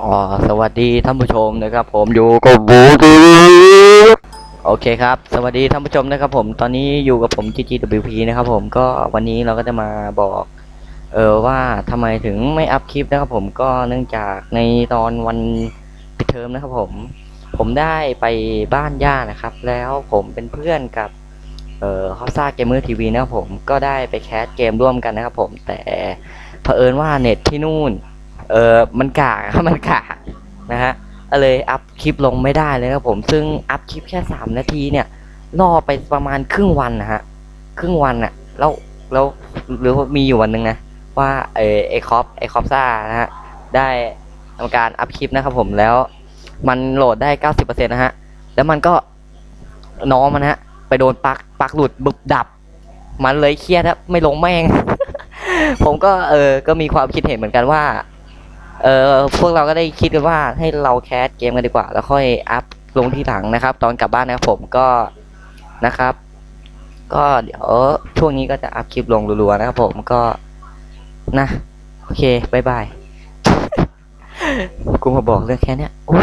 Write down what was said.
อ๋อสวัสดีท่านผู้ชมนะครับ ผมอยู่กับบูทีโอเคครับ สวัสดีท่านผู้ชมนะครับ ผมตอนนี้อยู่กับผม GGWP นะครับ ผมก็วันนี้เราก็จะมาบอก เออว่าทำไมถึงไม่อัพคลิปนะครับ ผมก็เนื่องจากในตอนวันปิดเทอมนะครับ ผม ผมได้ไปบ้านย่านะครับ แล้วผมเป็นเพื่อนกับเออฮอซ่าเกมเมอร์ทีวีนะครับผมก็ได้ไปแคสเกมร่วมกันนะครับ ผมแต่เผอิญว่าเน็ตที่นู่น เออมันกากมันกากนะฮะเลยอัพคลิปลงไม่ได้เลยครับผมซึ่งอัพคลิปแค่สามนาทีเนี่ยล่อไปประมาณครึ่งวันนะฮะครึ่งวันอะแล้วแล้วหรือว่ามีอยู่วันหนึ่งนะว่าเออไอคอปไอคอปซ่านะฮะได้ทำการอัพคลิปนะครับผมแล้ว มันโหลดได้เก้าสิบเปอร์เซ็นต์นะฮะแล้วมันก็น้องมันฮะไปโดนปักปักหลุดบึบดับ มันเลยเครียดครับไม่ลงแม่ง ผมก็เออก็มีความคิดเห็นเหมือนกันว่า เออพวกเราก็ได้คิดกันว่าให้เราแคสเกมกันดีกว่า แล้วค่อยอัพลงที่หลังนะครับ ตอนกลับบ้านนะครับผมก็นะครับ ก็เดี๋ยวช่วงนี้ก็จะอัพคลิปลงรัวๆนะครับผมก็นะ โอเคบายบายกูมาบอกเรื่องแค่นี้โอ้